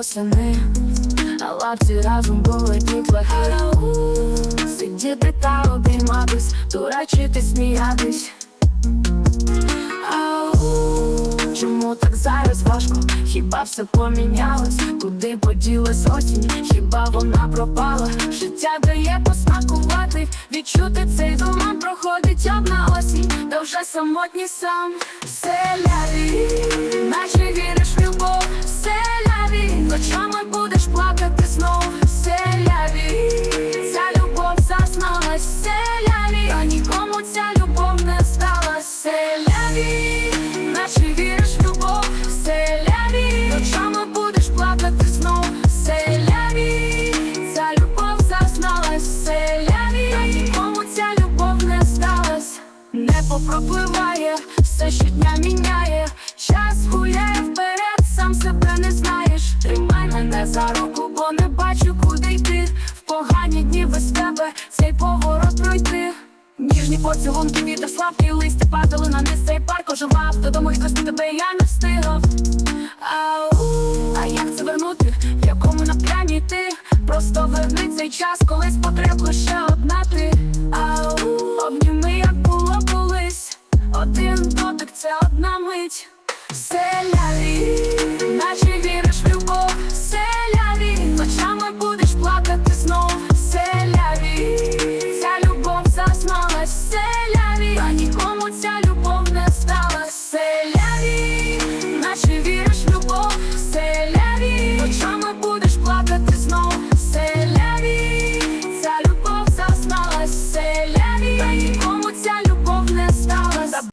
восени, на лавці разом були дітлахи Сидіти та обійматись, дурачити, сміятись Чому так зараз важко? Хіба все помінялось? Куди поділась осінь? Хіба вона пропала? Життя дає посмакувати, відчути цей туман проходить одна осінь, та вже самотній сам Селяві, наче віриш наче віриш любов, селяві, ночами будеш плакати знов, селяві, ця любов зазналась, селяві, та нікому ця любов не сталась, небо пропливає, все щодня міняє, час гуляє вперед, сам себе не знаєш. Тримай мене за руку, бо не бачу, куди йти. В погані дні без тебе цей поворот пройти. Ніжні поцілунки, вітер слабкі листя падали на низ цей парк оживав Додому хтось тебе я не встигав Ау, а як це вернути? В якому напрямі ти? Просто верни цей час, колись потреб лише